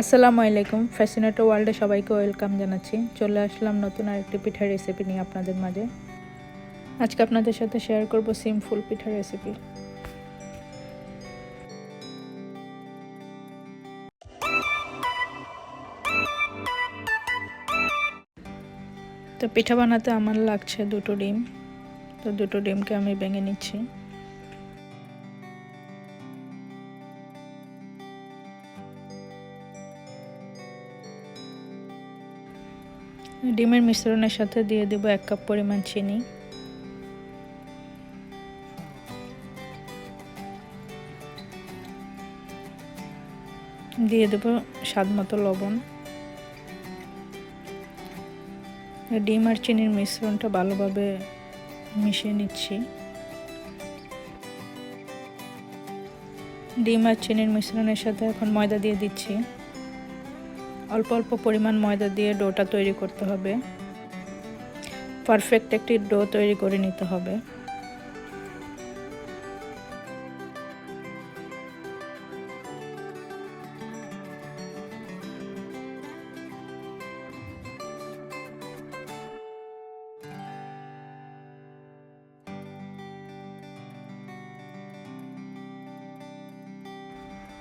আসসালামু আলাইকুম। ফ্যাসিনেটো ওয়ার্ল্ডে সবাইকে ওয়েলকাম জানাচ্ছি। চলে আসলাম নতুন আরেকটি পিঠার রেসিপি নিয়ে আপনাদের মাঝে। আজকে আপনাদের সাথে শেয়ার করব সিম্পল পিঠার রেসিপি তো পিঠা বানাতে আমার লাগছে দুটো ডিম। তো দুটো ডিমকে আমি ভেঙে নিচ্ছি। ডিমের মিশ্রণের সাথে দিয়ে দেব এক কাপ পরিমাণ চিনি। দিয়ে দেব স্বাদ মতো লবণ। ডিম আর চিনির মিশ্রণটা ভালোভাবে মিশিয়ে নিচ্ছি। ডিম আর চিনির মিশ্রণের সাথে এখন ময়দা দিয়ে দিচ্ছি। অল্প অল্প পরিমাণ ময়দা দিয়ে ডোটা তৈরি করতে হবে। পারফেক্ট একটি ডো তৈরি করে নিতে হবে।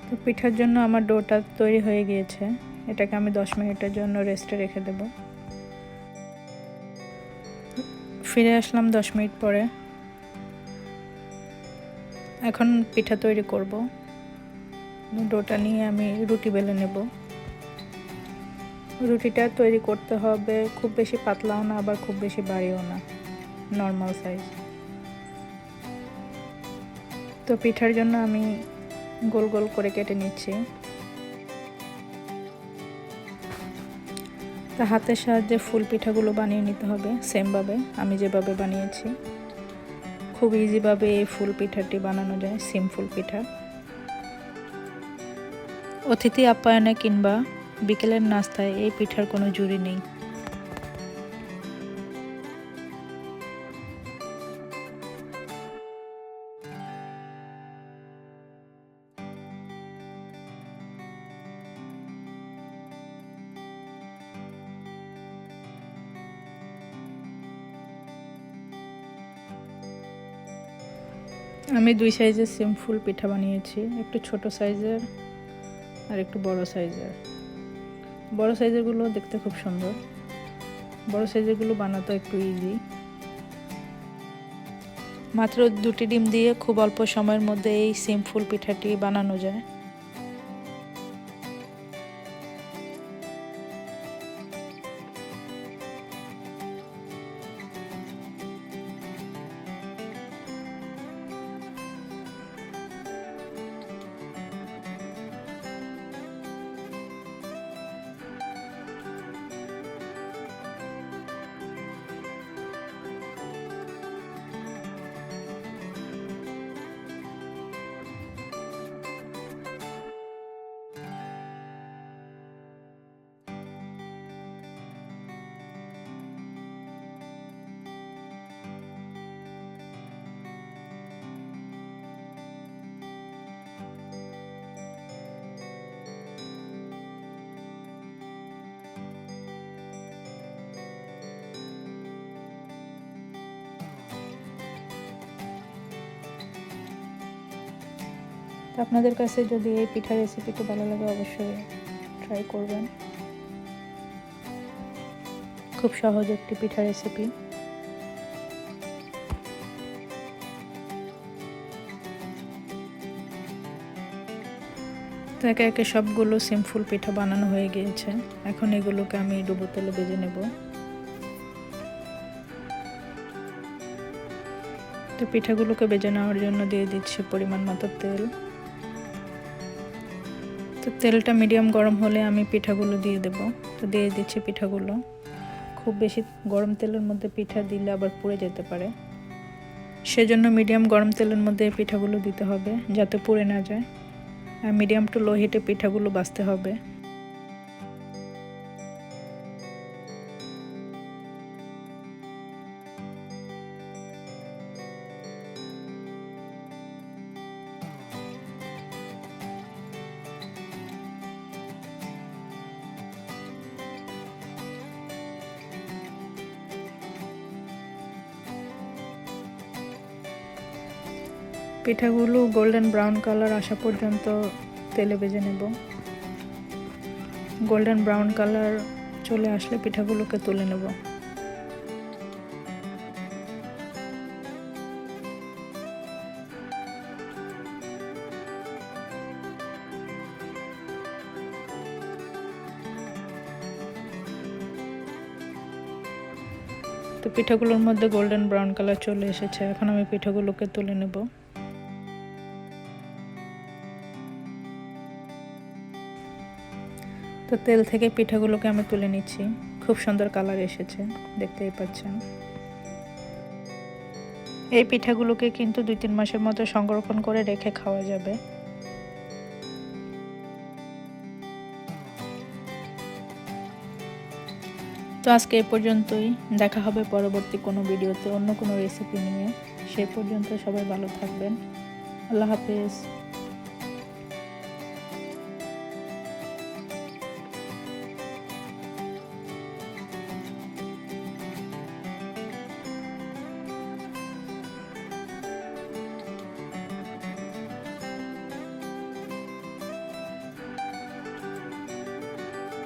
তো পিঠার জন্য আমার ডোটা তৈরি হয়ে গিয়েছে। এটাকে আমি দশ মিনিটের জন্য রেস্টে রেখে দেব। ফিরে আসলাম দশ মিনিট পরে। এখন পিঠা তৈরি করব। ডোটা নিয়ে আমি রুটি বেলে নেব। রুটিটা তৈরি করতে হবে খুব বেশি পাতলাও না, আবার খুব বেশি বাড়িও না নর্মাল সাইজ তো পিঠার জন্য আমি গোল গোল করে কেটে নিচ্ছি। তা হাতের সাহায্যে ফুল পিঠাগুলো বানিয়ে নিতে হবে সেমভাবে আমি যেভাবে বানিয়েছি। খুব ইজিভাবে এই ফুল পিঠাটি বানানো যায় সিম্পল পিঠা। অতিথি আপ্যায়নে কিংবা বিকেলের নাস্তায় এই পিঠার কোনো জুড়ি নেই। আমি দুই সাইজের সিম্পল পিঠা বানিয়েছি, একটু ছোট সাইজের আর একটু বড় সাইজের। বড় সাইজেরগুলো দেখতে খুব সুন্দর। বড় সাইজেরগুলো বানাতে একটু ইজি মাত্র দুটি ডিম দিয়ে খুব অল্প সময়ের মধ্যে এই সিম্পল পিঠাটি বানানো যায়। তো আপনাদের কাছে যদি এই পিঠা রেসিপিটি ভালো লাগে, অবশ্যই ট্রাই করবেন। খুব সহজ একটি পিঠা রেসিপি তো একে একে সবগুলো সিম্পল পিঠা বানানো হয়ে গিয়েছে। এখন এগুলোকে আমি ডুবো তেলে বেজে নেব। তো পিঠাগুলোকে বেজে নেওয়ার জন্য দিয়ে দিচ্ছি পরিমাণ মতো তেল। তো তেলটা মিডিয়াম গরম হলে আমি পিঠাগুলো দিয়ে দেব। তো দিয়ে দিচ্ছি পিঠাগুলো। খুব বেশি গরম তেলের মধ্যে পিঠা দিলে আবার পুড়ে যেতে পারে। সেজন্য মিডিয়াম গরম তেলের মধ্যে পিঠাগুলো দিতে হবে যাতে পুড়ে না যায়। আর মিডিয়াম টু লো হিটে পিঠাগুলো বাঁচতে হবে। পিঠাগুলো গোল্ডেন ব্রাউন কালার আসা পর্যন্ত তেলে ভেজে নেব। গোল্ডেন ব্রাউন কালার চলে আসলে পিঠাগুলোকে তুলে নেব। তো পিঠাগুলোর মধ্যে গোল্ডেন ব্রাউন কালার চলে এসেছে। এখন আমি পিঠাগুলোকে তুলে নেব। তো তেল থেকে পিঠাগুলোকে আমি তুলে নিচ্ছি। খুব সুন্দর কালার এসেছে, দেখতেই পাচ্ছেন। এই পিঠাগুলোকে কিন্তু দুই তিন মাসের মতো সংরক্ষণ করে রেখে খাওয়া যাবে। তো আজকে এ পর্যন্তই। দেখা হবে পরবর্তী কোনো ভিডিওতে অন্য কোনো রেসিপি নিয়ে। সে পর্যন্ত সবাই ভালো থাকবেন। আল্লাহ হাফেজ।